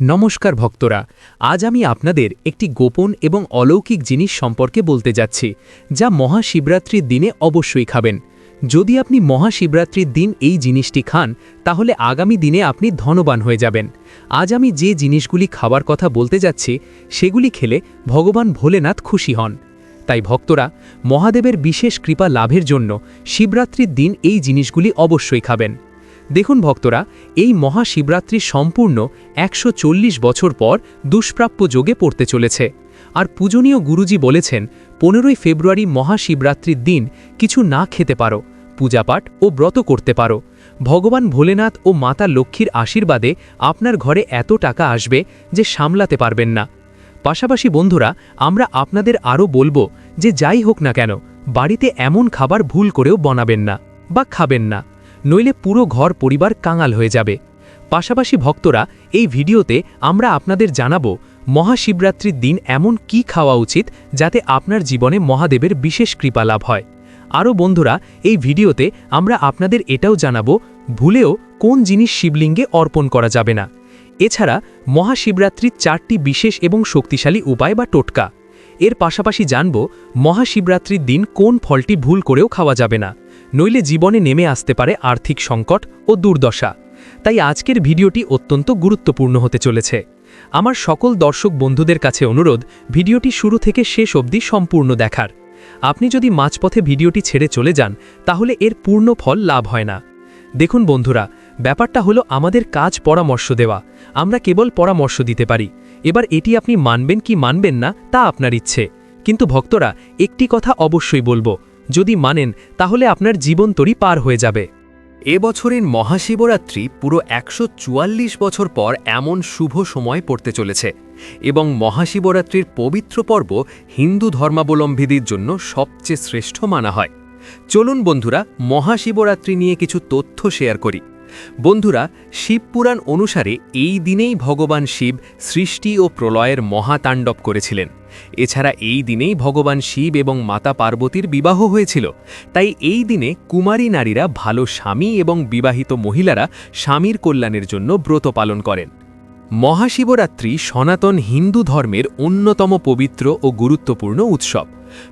নমস্কার ভক্তরা, আজ আমি আপনাদের একটি গোপন এবং অলৌকিক জিনিস সম্পর্কে বলতে যাচ্ছি, যা মহাশিবরাত্রির দিনে অবশ্যই খাবেন। যদি আপনি মহাশিবরাত্রির দিন এই জিনিসটি খান, তাহলে আগামী দিনে আপনি ধনবান হয়ে যাবেন। আজ আমি যে জিনিসগুলি খাবার কথা বলতে যাচ্ছি, সেগুলি খেলে ভগবান ভোলেনাথ খুশি হন। তাই ভক্তরা, মহাদেবের বিশেষ কৃপা লাভের জন্য শিবরাত্রির দিন এই জিনিসগুলি অবশ্যই খাবেন। দেখুন ভক্তরা, এই মহাশিবরাত্রি সম্পূর্ণ একশো চল্লিশ বছর পর দুষ্প্রাপ্য যোগে পড়তে চলেছে। আর পূজনীয় গুরুজি বলেছেন, পনেরোই ফেব্রুয়ারি মহাশিবরাত্রির দিন কিছু না খেতে পারো, পূজাপাঠ ও ব্রত করতে পারো। ভগবান ভোলেনাথ ও মাতা লক্ষ্মীর আশীর্বাদে আপনার ঘরে এত টাকা আসবে যে সামলাতে পারবেন না। পাশাপাশি বন্ধুরা, আমরা আপনাদের আরও বলব যে যাই হোক না কেন, বাড়িতে এমন খাবার ভুল করেও বানাবেন না বা খাবেন না। নইলে পুরো ঘর পরিবার কাঙাল হয়ে যাবে। পাশাপাশি ভক্তরা, এই ভিডিওতে আমরা আপনাদের জানাব, মহাশিবরাত্রির দিন এমন কি খাওয়া উচিত যাতে আপনার জীবনে মহাদেবের বিশেষ কৃপা লাভ হয়। আরও বন্ধুরা, এই ভিডিওতে আমরা আপনাদের এটাও জানাব, ভুলেও কোন জিনিস শিবলিঙ্গে অর্পণ করা যাবে না। এছাড়া, মহাশিবরাত্রির চারটি বিশেষ এবং শক্তিশালী উপায় বা টোটকা। এর পাশাপাশি জানব, মহাশিবরাত্রির দিন কোন ফলটি ভুল করেও খাওয়া যাবে না। নইলে জীবনে নেমে আসতে পারে আর্থিক সংকট ও দুর্দশা। তাই আজকের ভিডিওটি অত্যন্ত গুরুত্বপূর্ণ হতে চলেছে। আমার সকল দর্শক বন্ধুদের কাছে অনুরোধ, ভিডিওটি শুরু থেকে শেষ অবধি সম্পূর্ণ দেখার। আপনি যদি মাঝপথে ভিডিওটি ছেড়ে চলে যান, তাহলে এর পূর্ণ ফল লাভ হয় না। দেখুন বন্ধুরা, ব্যাপারটা হলো আমাদের কাজ পরামর্শ দেওয়া। আমরা কেবল পরামর্শ দিতে পারি। এবার এটি আপনি মানবেন কি মানবেন না, তা আপনার ইচ্ছে। কিন্তু ভক্তরা, একটি কথা অবশ্যই বলব যদি মানেন, তাহলে আপনার জীবন তরি পার হয়ে যাবে। এ বছরের মহাশিবরাত্রি পুরো একশো চুয়াল্লিশ বছর পর এমন শুভ সময় পড়তে চলেছে এবং মহাশিবরাত্রির পবিত্র পর্ব হিন্দু ধর্মাবলম্বীদের জন্য সবচেয়ে শ্রেষ্ঠ মানা হয়। চলুন বন্ধুরা, মহাশিবরাত্রি নিয়ে কিছু তথ্য শেয়ার করি। বন্ধুরা শিবপুরাণ অনুসারে এই দিনেই ভগবান শিব সৃষ্টি ও প্রলয়ের মহাতাণ্ডব করেছিলেন। এছাড়া এই দিনেই ভগবান শিব এবং মাতা পার্বতীর বিবাহ হয়েছিল। তাই এই দিনে কুমারী নারীরা ভালো স্বামী এবং বিবাহিত মহিলারা স্বামীর কল্যাণের জন্য ব্রত পালন করেন। মহাশিবরাত্রি সনাতন হিন্দু ধর্মের অন্যতম পবিত্র ও গুরুত্বপূর্ণ উৎসব।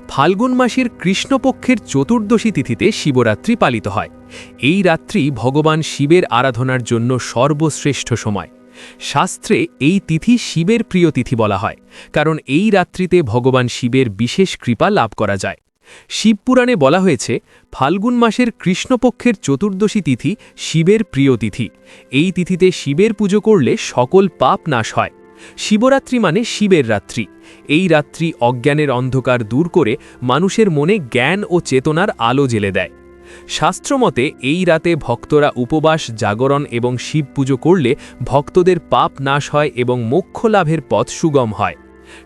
ফাল্গুন মাসের কৃষ্ণপক্ষের চতুর্দশী তিথিতে শিবরাত্রি পালিত হয়। এই রাত্রি ভগবান শিবের আরাধনার জন্য সর্বশ্রেষ্ঠ সময়। শাস্ত্রে এই তিথি শিবের প্রিয় তিথি বলা হয়, কারণ এই রাত্রিতে ভগবান শিবের বিশেষ কৃপা লাভ করা যায়। শিবপুরাণে বলা হয়েছে, ফাল্গুন মাসের কৃষ্ণপক্ষের চতুর্দশী তিথি শিবের প্রিয় তিথি। এই তিথিতে শিবের পুজো করলে সকল পাপ নাশ হয়। শিবরাত্রি মানে শিবের রাত্রি। এই রাত্রি অজ্ঞানের অন্ধকার দূর করে মানুষের মনে জ্ঞান ও চেতনার আলো জেলে দেয়। শাস্ত্রমতে এই রাতে ভক্তরা উপবাস, জাগরণ এবং শিব পুজো করলে ভক্তদের পাপ নাশ হয় এবং মোক্ষ লাভের পথ সুগম হয়।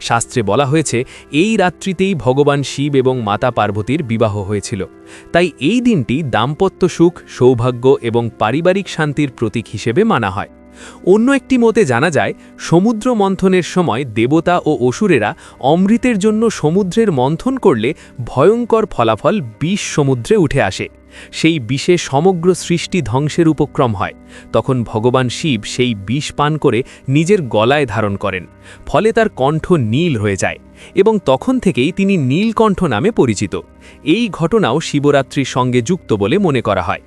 শাস্ত্রে বলা হয়েছে, এই রাত্রিতেই ভগবান শিব এবং মাতা পার্বতীর বিবাহ হয়েছিল। তাই এই দিনটি দাম্পত্য সুখ, সৌভাগ্য এবং পারিবারিক শান্তির প্রতীক হিসেবে মানা হয়। অন্য একটি মতে জানা যায় সমুদ্র মন্থনের সময় দেবতা ও অসুরেরা অমৃতের জন্য সমুদ্রের মন্থন করলে ভয়ঙ্কর ফলাফল বিষ সমুদ্রে উঠে আসে। সেই বিষে সমগ্র সৃষ্টি ধ্বংসের উপক্রম হয়। তখন ভগবান শিব সেই বিষ পান করে নিজের গলায় ধারণ করেন। ফলে তার কণ্ঠ নীল হয়ে যায় এবং তখন থেকেই তিনি নীলকণ্ঠ নামে পরিচিত। এই ঘটনাও শিবরাত্রির সঙ্গে যুক্ত বলে মনে করা হয়।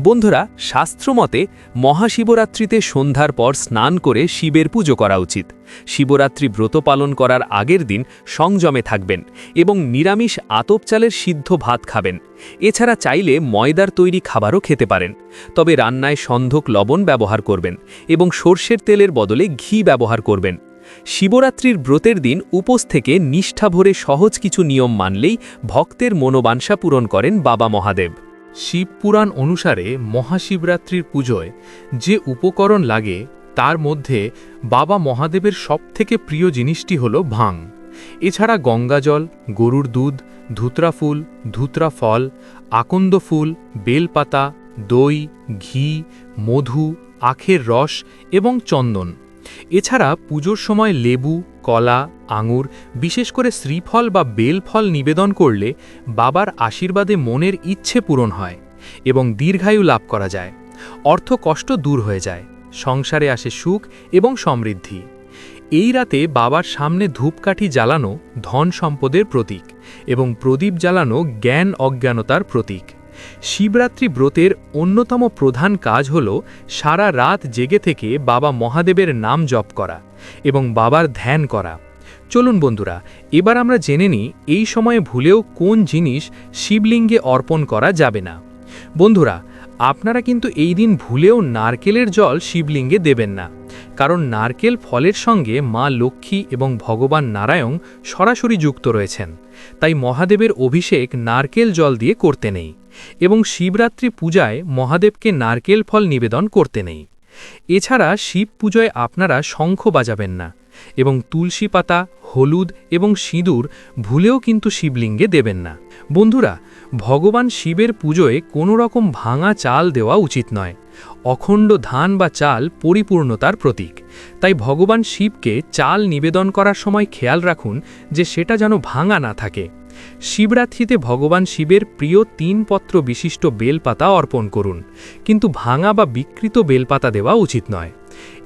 বন্ধুরা, শাস্ত্রমতে মহাশিবরাত্রিতে সন্ধ্যার পর স্নান করে শিবের পুজো করা উচিত। শিবরাত্রি ব্রত পালন করার আগের দিন সংযমে থাকবেন এবং নিরামিষ আতপ চালের সিদ্ধ ভাত খাবেন। এছাড়া চাইলে ময়দার তৈরি খাবারও খেতে পারেন। তবে রান্নায় সন্ধক লবণ ব্যবহার করবেন এবং সর্ষের তেলের বদলে ঘি ব্যবহার করবেন। শিবরাত্রির ব্রতের দিন উপোস থেকে নিষ্ঠা ভরে সহজ কিছু নিয়ম মানলেই ভক্তের মনোবাঞ্ছা পূরণ করেন বাবা মহাদেব। শিবপুরাণ অনুসারে মহাশিবরাত্রির পুজোয় যে উপকরণ লাগে, তার মধ্যে বাবা মহাদেবের সবথেকে প্রিয় জিনিসটি হল ভাং। এছাড়া গঙ্গাজল, গরুর দুধ ধুতরা ফুল ধুতরা ফল আকন্দ ফুল, বেলপাতা, দই, ঘি, মধু, আখের রস এবং চন্দন। এছাড়া পুজোর সময় লেবু, কলা, আঙুর, বিশেষ করে শ্রীফল বা বেলফল নিবেদন করলে বাবার আশীর্বাদে মনের ইচ্ছে পূরণ হয় এবং দীর্ঘায়ু লাভ করা যায়। অর্থ কষ্ট দূর হয়ে যায়, সংসারে আসে সুখ এবং সমৃদ্ধি। এই রাতে বাবার সামনে ধূপকাঠি জ্বালানো ধন সম্পদের প্রতীক এবং প্রদীপ জ্বালানো জ্ঞান অজ্ঞানতার প্রতীক। শিবরাত্রি ব্রতের অন্যতম প্রধান কাজ হল সারা রাত জেগে থেকে বাবা মহাদেবের নাম জপ করা এবং বাবার ধ্যান করা। চলুন বন্ধুরা, এবার আমরা জেনে নিই এই সময়ে ভুলেও কোন জিনিস শিবলিঙ্গে অর্পণ করা যাবে না। বন্ধুরা, আপনারা কিন্তু এই দিন ভুলেও নারকেলের জল শিবলিঙ্গে দেবেন না, কারণ নারকেল ফলের সঙ্গে মা লক্ষ্মী এবং ভগবান নারায়ণ সরাসরি যুক্ত রয়েছেন। তাই মহাদেবের অভিষেক নারকেল জল দিয়ে করতে নেই। এবং শিবরাত্রি পূজায় মহাদেবকে নারকেল ফল নিবেদন করতে নেই। এছাড়া শিব পুজোয় আপনারা শঙ্খ বাজাবেন না এবং তুলসী পাতা, হলুদ এবং সিঁদুর ভুলেও কিন্তু শিবলিঙ্গে দেবেন না। বন্ধুরা, ভগবান শিবের পুজোয় কোনো রকম ভাঙা চাল দেওয়া উচিত নয়। অখণ্ড ধান বা চাল পরিপূর্ণতার প্রতীক। তাই ভগবান শিবকে চাল নিবেদন করার সময় খেয়াল রাখুন যে সেটা যেন ভাঙা না থাকে। শিবরাত্রিতে ভগবান শিবের প্রিয় তিন পত্র বিশিষ্ট বেলপাতা অর্পণ করুন। কিন্তু ভাঙা বা বিকৃত বেলপাতা দেওয়া উচিত নয়।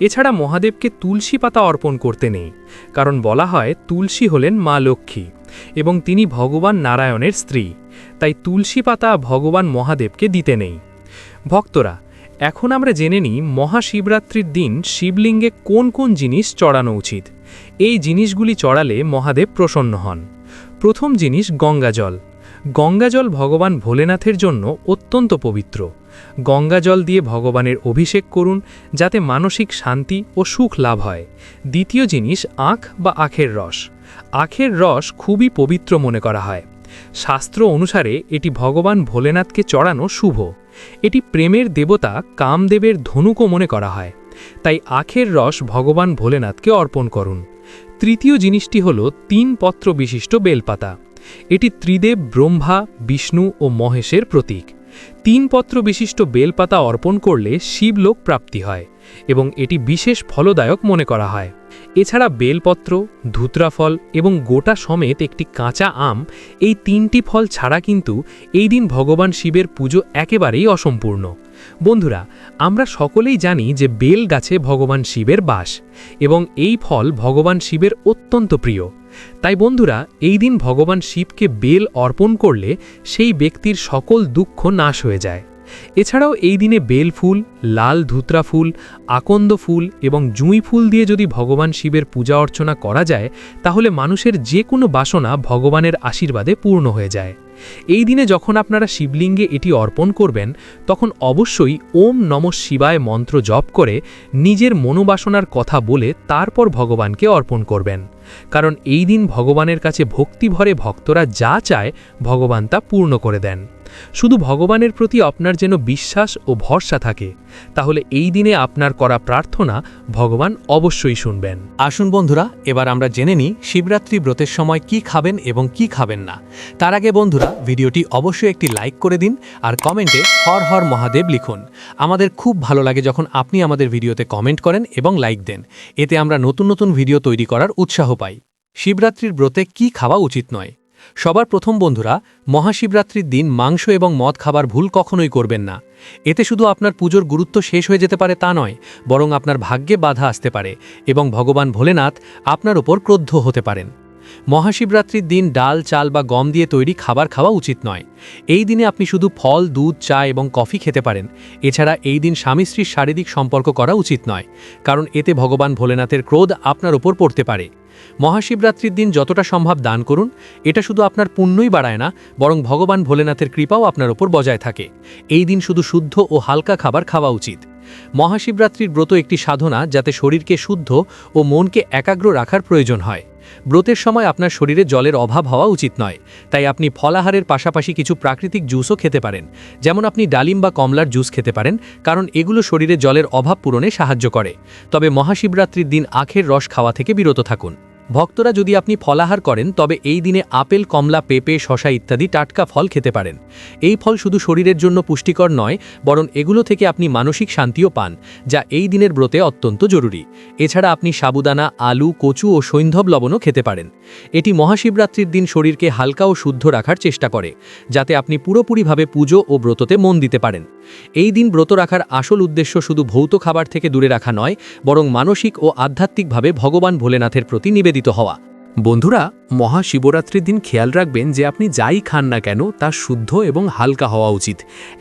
এছাড়া মহাদেবকে তুলসী পাতা অর্পণ করতে নেই, কারণ বলা হয় তুলসী হলেন মা লক্ষ্মী এবং তিনি ভগবান নারায়ণের স্ত্রী, তাই তুলসী পাতা ভগবান মহাদেবকে দিতে নেই। ভক্তরা, এখন আমরা জেনে নিই মহাশিবরাত্রির দিন শিবলিঙ্গে কোন কোন জিনিস চড়ানো উচিত। এই জিনিসগুলি চড়ালে মহাদেব প্রসন্ন হন। প্রথম জিনিস গঙ্গাজল। গঙ্গাজল ভগবান ভোলেনাথের জন্য অত্যন্ত পবিত্র। গঙ্গাজল দিয়ে ভগবানের অভিষেক করুন, যাতে মানসিক শান্তি ও সুখ লাভ হয়। দ্বিতীয় জিনিস আখ বা আখের রস। আখের রস খুবই পবিত্র মনে করা হয়। শাস্ত্র অনুসারে এটি ভগবান ভোলেনাথকে চড়ানো শুভ। এটি প্রেমের দেবতা কামদেবের ধনুকও মনে করা হয়। তাই আখের রস ভগবান ভোলেনাথকে অর্পণ করুন। তৃতীয় জিনিসটি হল তিন পত্র বিশিষ্ট বেলপাতা। এটি ত্রিদেব, ব্রহ্মা, বিষ্ণু ও মহেশের প্রতীক। তিন পত্র বিশিষ্ট বেলপাতা অর্পণ করলে শিবলোক প্রাপ্তি হয় এবং এটি বিশেষ ফলদায়ক মনে করা হয়। এছাড়া বেলপত্র, ধুতরাফল এবং গোটা সমেত একটি কাঁচা আম এই তিনটি ফল ছাড়া কিন্তু এই দিন ভগবান শিবের পুজো একেবারেই অসম্পূর্ণ। বন্ধুরা, আমরা সকলেই জানি যে বেল গাছে ভগবান শিবের বাস এবং এই ফল ভগবান শিবের অত্যন্ত প্রিয়। তাই বন্ধুরা, এই দিন ভগবান শিবকে বেল অর্পণ করলে সেই ব্যক্তির সকল দুঃখ নাশ হয়ে যায়। এছাড়াও এই দিনে বেল ফুল, লাল ধুতরা ফুল, আকন্দ ফুল এবং জুঁই ফুল দিয়ে যদি ভগবান শিবের পূজা অর্চনা করা যায়, তাহলে মানুষের যে কোনো বাসনা ভগবানের আশীর্বাদে পূর্ণ হয়ে যায়। এই দিনে যখন আপনারা শিবলিঙ্গে এটি অর্পণ করবেন, তখন অবশ্যই ওম নম শিবায় মন্ত্র জপ করে নিজের মনোবাসনার কথা বলে তারপর ভগবানকে অর্পণ করবেন। কারণ এই দিন ভগবানের কাছে ভক্তিভরে ভক্তরা যা চায় ভগবান তা পূর্ণ করে দেন। শুধু ভগবানের প্রতি আপনার যেন বিশ্বাস ও ভরসা থাকে, তাহলে এই দিনে আপনার করা প্রার্থনা ভগবান অবশ্যই শুনবেন। আসুন বন্ধুরা, এবার আমরা জেনে নিই শিবরাত্রি ব্রতের সময় কি খাবেন এবং কি খাবেন না। তার আগে বন্ধুরা, ভিডিওটি অবশ্যই একটি লাইক করে দিন আর কমেন্টে হর হর মহাদেব লিখুন। আমাদের খুব ভালো লাগে যখন আপনি আমাদের ভিডিওতে কমেন্ট করেন এবং লাইক দেন। এতে আমরা নতুন নতুন ভিডিও তৈরি করার উৎসাহ পাই। শিবরাত্রির ব্রতে কি খাওয়া উচিত নয়? সবার প্রথম বন্ধুরা, মহাশিবরাত্রির দিন মাংস এবং মদ খাবার ভুল কখনোই করবেন না। এতে শুধু আপনার পুজোর গুরুত্ব শেষ হয়ে যেতে পারে তা নয়, বরং আপনার ভাগ্যে বাধা আসতে পারে এবং ভগবান ভোলেনাথ আপনার ওপর ক্রোদ্ধ হতে পারেন। মহাশিবরাত্রির দিন ডাল, চাল বা গম দিয়ে তৈরি খাবার খাওয়া উচিত নয়। এই দিনে আপনি শুধু ফল, দুধ, চা এবং কফি খেতে পারেন। এছাড়া এই দিন স্বামী স্ত্রীর শারীরিক সম্পর্ক করা উচিত নয়, কারণ এতে ভগবান ভোলেনাথের ক্রোধ আপনার ওপর পড়তে পারে। মহাশিবরাত্রির দিন যতটা সম্ভব দান করুন, এটা শুধু আপনার পুণ্যই বাড়ায় না, বরং ভগবান ভোলেনাথের কৃপাও আপনার ওপর বজায় থাকে। এই দিন শুধু শুদ্ধ ও হালকা খাবার খাওয়া উচিত। মহাশিবরাত্রির ব্রত একটি সাধনা যাতে শরীরকে শুদ্ধ ও মনকে একাগ্র রাখার প্রয়োজন হয়। ব্রতের সময় আপনার শরীরে জলের অভাব হওয়া উচিত নয়। তাই আপনি ফলাহারের পাশাপাশি কিছু প্রাকৃতিক জুসও খেতে পারেন। যেমন আপনি ডালিম বা কমলার জুস খেতে পারেন, কারণ এগুলো শরীরে জলের অভাব পূরণে সাহায্য করে। তবে মহাশিবরাত্রির দিন আখের রস খাওয়া থেকে বিরত থাকুন। ভক্তরা যদি আপনি ফলাহার করেন, তবে এই দিনে আপেল, কমলা, পেঁপে শশা ইত্যাদি টাটকা ফল খেতে পারেন। এই ফল শুধু শরীরের জন্য পুষ্টিকর নয়, বরং এগুলো থেকে আপনি মানসিক শান্তিও পান, যা এই দিনের ব্রতে অত্যন্ত জরুরি। এছাড়া আপনি সাবুদানা, আলু, কচু ও সৈন্ধব লবণও খেতে পারেন। এটি মহাশিবরাত্রির দিন শরীরকে হালকা ও শুদ্ধ রাখার চেষ্টা করে, যাতে আপনি পুরোপুরিভাবে পুজো ও ব্রততে মন দিতে পারেন। এই দিন ব্রত রাখার আসল উদ্দেশ্য শুধু ভৌত খাবার থেকে দূরে রাখা নয়, বরং মানসিক ও আধ্যাত্মিকভাবে ভগবান ভোলেনাথের প্রতি নিবেদিত হওয়া। বন্ধুরা, মহাশিবরাত্রির দিন খেয়াল রাখবেন যে আপনি যাই খান না কেন, তা শুদ্ধ এবং হালকা হওয়া উচিত।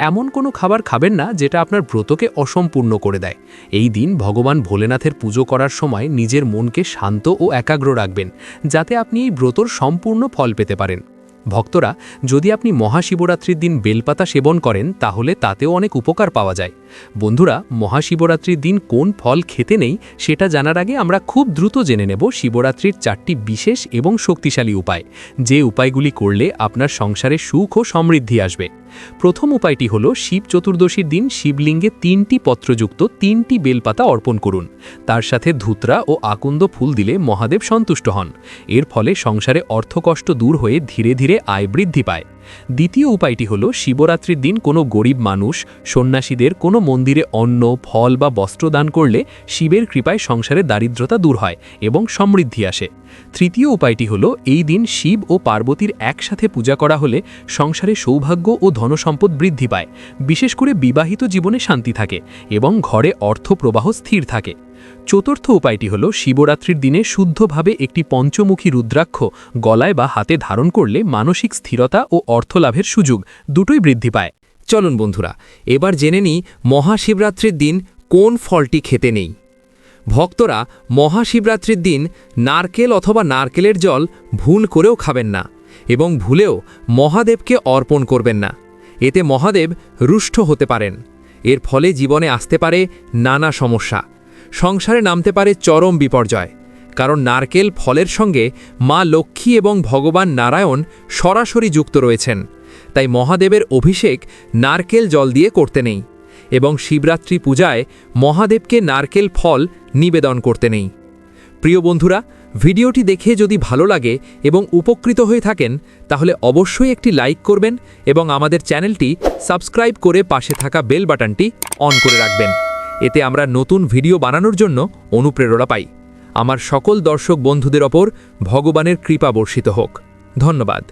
এমন কোনো খাবার খাবেন না যেটা আপনার ব্রতকে অসম্পূর্ণ করে দেয়। এই দিন ভগবান ভোলেনাথের পুজো করার সময় নিজের মনকে শান্ত ও একাগ্র রাখবেন, যাতে আপনি এই ব্রতর সম্পূর্ণ ফল পেতে পারেন। ভক্তরা, যদি আপনি মহাশিবরাত্রির দিন বেলপাতা সেবন করেন, তাহলে তাতেও অনেক উপকার পাওয়া যায়। বন্ধুরা, মহাশিবরাত্রির দিন কোন ফল খেতে নেই, সেটা জানার আগে আমরা খুব দ্রুত জেনে নেব শিবরাত্রির চারটি বিশেষ এবং শক্তিশালী উপায়, যে উপায়গুলি করলে আপনার সংসারে সুখ ও সমৃদ্ধি আসবে। প্রথম উপায়টি হল, শিব চতুর্দশীর দিন শিবলিঙ্গে তিনটি পত্রযুক্ত তিনটি বেলপাতা অর্পণ করুন। তার সাথে ধুতরা ও আকন্দ ফুল দিলে মহাদেব সন্তুষ্ট হন। এর ফলে সংসারে অর্থকষ্ট দূর হয়ে ধীরে ধীরে আয় বৃদ্ধি পায়। দ্বিতীয় উপায়টি হল, শিবরাত্রির দিন কোনো গরিব মানুষ সন্ন্যাসীদের কোনো মন্দিরে অন্ন, ফল বা বস্ত্র দান করলে শিবের কৃপায় সংসারে দারিদ্রতা দূর হয় এবং সমৃদ্ধি আসে। তৃতীয় উপায়টি হল, এই দিন শিব ও পার্বতীর একসাথে পূজা করা হলে সংসারে সৌভাগ্য ও ধনসম্পদ বৃদ্ধি পায়। বিশেষ করে বিবাহিত জীবনে শান্তি থাকে এবং ঘরে অর্থ প্রবাহ স্থির থাকে। চতুর্থ উপায়টি হল শিবরাত্রির দিনে শুদ্ধভাবে একটি পঞ্চমুখী রুদ্রাক্ষ গলায় বা হাতে ধারণ করলে মানসিক স্থিরতা ও অর্থলাভের সুযোগ দুটোই বৃদ্ধি পায়। চলুন বন্ধুরা, এবার জেনে নিই মহাশিবরাত্রির দিন কোন ফলটি খেতে নেই। ভক্তরা মহাশিবরাত্রির দিন নারকেল অথবা নারকেলের জল ভুল করেও খাবেন না এবং ভুলেও মহাদেবকে অর্পণ করবেন না। এতে মহাদেব রুষ্ট হতে পারেন। এর ফলে জীবনে আসতে পারে নানা সমস্যা। সংসারে নামতে পারে চরম বিপর্যয়, কারণ নারকেল ফলের সঙ্গে মা লক্ষ্মী এবং ভগবান নারায়ণ সরাসরি যুক্ত রয়েছেন, তাই মহাদেবের অভিষেক নারকেল জল দিয়ে করতে নেই এবং শিবরাত্রি পূজায় মহাদেবকে নারকেল ফল নিবেদন করতে নেই। প্রিয় বন্ধুরা, ভিডিওটি দেখে যদি ভালো লাগে এবং উপকৃত হয়ে থাকেন, তাহলে অবশ্যই একটি লাইক করবেন এবং আমাদের চ্যানেলটি সাবস্ক্রাইব করে পাশে থাকা বেল বাটনটি অন করে রাখবেন। এতে আমরা নতুন ভিডিও বানানোর জন্য অনুপ্রেরণা পাই। আমার সকল দর্শক বন্ধুদের ওপর ভগবানের কৃপা বর্ষিত হোক। ধন্যবাদ।